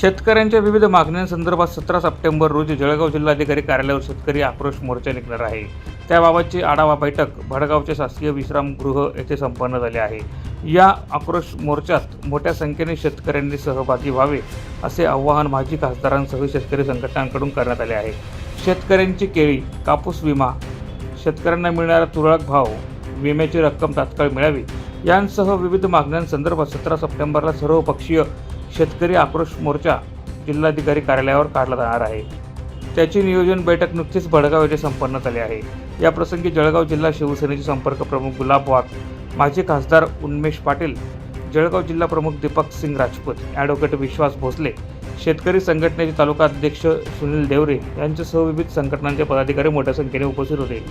शेतकऱ्यांच्या विविध मागण्यांसंदर्भात सतरा सप्टेंबर रोजी जळगाव जिल्हाधिकारी कार्यालयावर शेतकरी आक्रोश मोर्चा निघणार आहे. त्याबाबतची आढावा बैठक भडगावचे शासकीय विश्रामगृह येथे संपन्न झाले आहे. या आक्रोश मोर्चात मोठ्या संख्येने शेतकऱ्यांनी सहभागी व्हावे असे आवाहन माजी खासदारांसह शेतकरी संघटनांकडून करण्यात आले आहे. शेतकऱ्यांची केळी कापूस विमा शेतकऱ्यांना मिळणारा तुरळक भाव विम्याची रक्कम तात्काळ मिळावी यांसह विविध मागण्यांसंदर्भात सतरा सप्टेंबरला सर्वपक्षीय शेतकरी आक्रोश मोर्चा जिल्हाधिकारी कार्यालयावर काढला जाणार आहे. त्याची नियोजन बैठक नुकतीच भडगाव येथे संपन्न झाली आहे. याप्रसंगी जळगाव जिल्हा शिवसेनेचे संपर्क प्रमुख गुलाब वाघ माजी खासदार उन्मेष पाटील जळगाव जिल्हा प्रमुख दीपक सिंग राजपूत ॲडव्होकेट विश्वास भोसले शेतकरी संघटनेचे तालुका अध्यक्ष सुनील देवरे यांच्यासह विविध संघटनांचे पदाधिकारी मोठ्या संख्येने उपस्थित होते.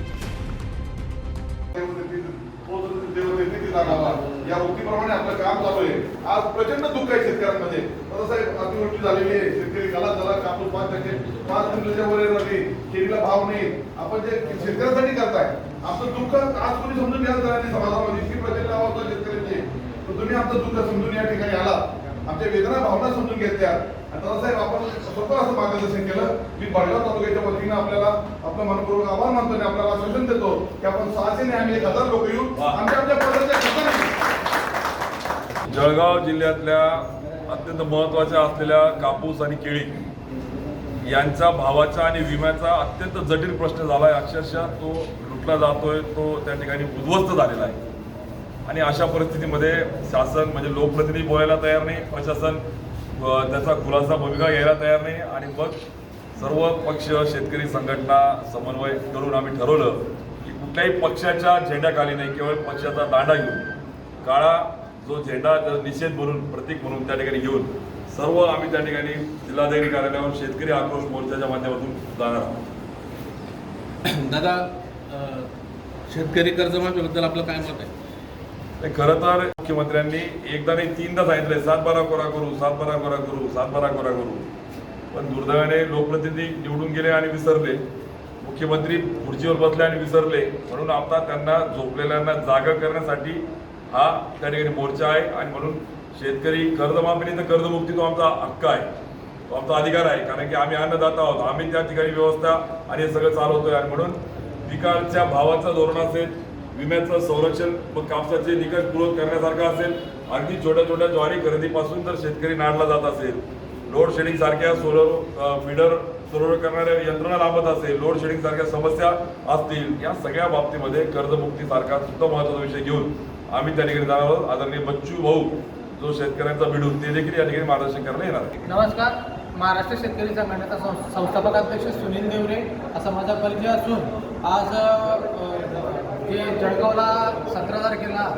या वृत्तीप्रमाणे आपलं काम चालू आहे आज प्रचंड दुःख आहे शेतकऱ्यांमध्ये. अतिवृष्टी झालेली आहे. शेतकरी गाला झाला कापूस पाच टक्के पाच क्विंटलच्या वर नाही केळीला भाव नाही. आपण जे शेतकऱ्यांसाठी करताय आमचं दुःख आज कोणी समजून घ्यायला नाही समाजामध्ये. इतकी प्रचंड अवस्था शेतकऱ्यांची. तर तुम्ही आमचं दुःख समजून या ठिकाणी आला आमच्या वेदना भावना समजून घेतल्या आणि दादासाहेब आपण स्वतः असं मार्गदर्शन केलं. मी बडगाव तालुक्याच्या वतीनं आपल्याला आपलं मनपूर्वक आभार मानतो आणि आपल्याला आश्वासन देतो की आपण सहाशे आम्ही एक हजार लोक येऊ आमच्या आमच्या ठिकाणी जळगाव जिल्ह्यातल्या अत्यंत महत्त्वाच्या असलेल्या कापूस आणि केळी यांचा भावाचा आणि विम्याचा अत्यंत जटिल प्रश्न झाला आहे अक्षरशः तो लुटला जातोय तो त्या ठिकाणी उद्ध्वस्त झालेला आहे. आणि अशा परिस्थितीमध्ये शासन म्हणजे लोकप्रतिनिधी बोलायला तयार नाही प्रशासन त्याचा खुलासा भूमिका घ्यायला तयार नाही आणि मग सर्व पक्ष शेतकरी संघटना समन्वय करून आम्ही ठरवलं की कुठल्याही पक्षाच्या झेंड्याखाली नाही केवळ पक्षाचा दांडा घेऊन काळा जो झेंडा निषेध म्हणून प्रतीक म्हणून त्या ठिकाणी घेऊन सर्व आम्ही त्या ठिकाणी जिल्हाधिकारी कार्यालयावर शेतकरी आक्रोश मोर्चाच्या माध्यमातून जाणार आहोत. दादा शेतकरी कर्जमाफीबद्दल आपलं काय मत आहे? खरं तर मुख्यमंत्र्यांनी एकदा नाही तीनदा सांगितलंय सात बारा कोरा करू सात बारा कोरा करू सात बारा कोरा करू. पण दुर्दैवाने लोकप्रतिनिधी निवडून गेले आणि विसरले. मुख्यमंत्री खुर्चीवर बसले आणि विसरले. म्हणून आता त्यांना झोपलेल्यांना जागा करण्यासाठी हा त्या ठिकाणी मोर्चा आहे आणि म्हणून शेतकरी कर्जमाफीने तर कर्जमुक्ती तो आमचा हक्क आहे. तो आमचा अधिकार आहे. कारण की आम्ही अन्नदाता आहोत. आम्ही त्या ठिकाणी व्यवस्था आणि हे सगळं चालवतोय आणि म्हणून पिकाच्या भावाचं धोरण असेल विम्याचं संरक्षण व कापसाचे निकष पूर्ण करण्यासारखं असेल अगदी छोट्या छोट्या ज्वारी खरेदीपासून जर शेतकरी नाडला जात असेल. लोड शेडिंग सारख्या सोलर फिडर सोलर करणाऱ्या यंत्रणा लाभत असेल लोड शेडिंग सारख्या समस्या असतील या सगळ्या बाबतीमध्ये कर्जमुक्ती सारखा सुद्धा महत्त्वाचा विषय घेऊन आम्ही त्या ठिकाणी जाणार आहोत. आदरणीय बच्चू भाऊ जो शेतकऱ्यांचा बिडून ते देखील या ठिकाणी मार्गदर्शन करायला येणार नमस्कार. महाराष्ट्र शेतकरी संघटनेचा सं- संस्थापक अध्यक्ष सुनील देवरे असा माझा परिचय असून आज जे जळगावला सतरा तारखेला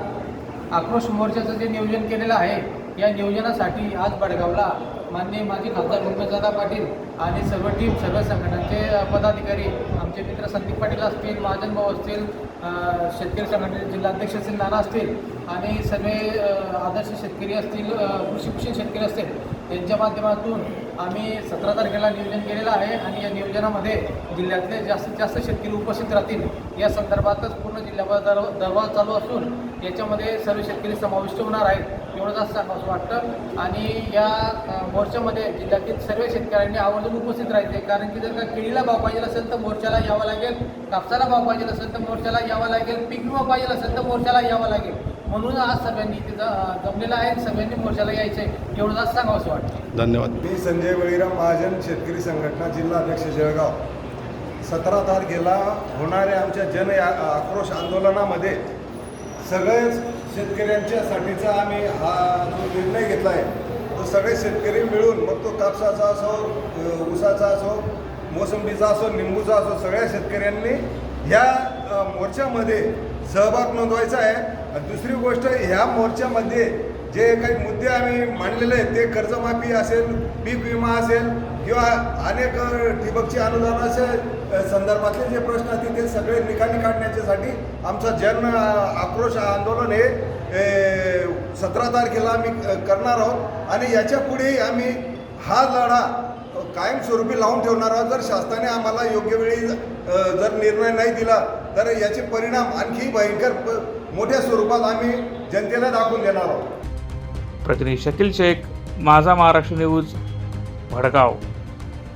आक्रोश मोर्चाचं जे नियोजन केलेलं आहे या नियोजनासाठी आज बडगावला माननीय माजी खासदार उमेशदादा पाटील आणि सर्व टीम सर्व संघटनांचे पदाधिकारी आमचे मित्र संदीप पाटील असतील महाजन भाऊ असतील शेतकरी संघटनेचे जिल्हाध्यक्ष असतील नाना असतील आणि सर्व आदर्श शेतकरी असतील अ, कृषी शेतकरी असतील यांच्या माध्यमातून आम्ही सतरा तारखेला नियोजन केलेलं आहे आणि या नियोजनामध्ये जिल्ह्यातले जास्तीत जास्त शेतकरी उपस्थित राहतील. या संदर्भातच पूर्ण जिल्ह्याभर दर दरबार चालू असून याच्यामध्ये सर्व शेतकरी समाविष्ट होणार आहेत एवढंच जास्त सांगावं असं वाटतं. आणि या मोर्चामध्ये जिल्ह्यातील सर्व शेतकऱ्यांनी आवर्जून उपस्थित राहायचे. कारण की जर का केळीला भाव पाहिजे असेल तर मोर्चाला यावं लागेल कापसाला भाव पाहिजे असेल तर मोर्चाला यावं लागेल पीक विमा पाहिजे असेल तर मोर्चाला यावं लागेल. म्हणून आज सगळ्यांनी तिथं जमलेलं आहे. सगळ्यांनी मोर्चाला यायचं आहे एवढं जास्त सांगावं असं वाटतं. धन्यवाद. मी संजय बळीराम महाजन शेतकरी संघटना जिल्हा अध्यक्ष जळगाव. सतरा तारखेला होणाऱ्या आमच्या जन या- आक्रोश आंदोलनामध्ये सगळेच शेतकऱ्यांच्यासाठीचा आम्ही हा जो निर्णय घेतला आहे तो सगळे शेतकरी मिळून मग तो कापसाचा असो ऊसाचा असो मोसंबीचा असो निंबूचा असो सगळ्या शेतकऱ्यांनी ह्या मोर्चामध्ये सहभाग नोंदवायचा आहे. आणि दुसरी गोष्ट ह्या मोर्चामध्ये जे काही मुद्दे आम्ही मांडलेले आहेत ते कर्जमाफी असेल पीक विमा असेल किंवा अनेक ठिबकची अनुदानाच्या संदर्भातले जे प्रश्न असतील ते सगळे निकाली काढण्याच्यासाठी आमचं जन आक्रोश आंदोलन हे सतरा तारखेला आम्ही करणार आहोत. आणि याच्या पुढेही आम्ही हा लढा कायमस्वरूपी लावून ठेवणार आहोत. जर शासनाने आम्हाला योग्य वेळी जर निर्णय नाही दिला तर याचे परिणाम आणखी भयंकर मोठ्या स्वरूपात आम्ही जनतेला दाखवून देणार आहोत. प्रतिनिधी शकील शेख माझा महाराष्ट्र न्यूज भडगाव.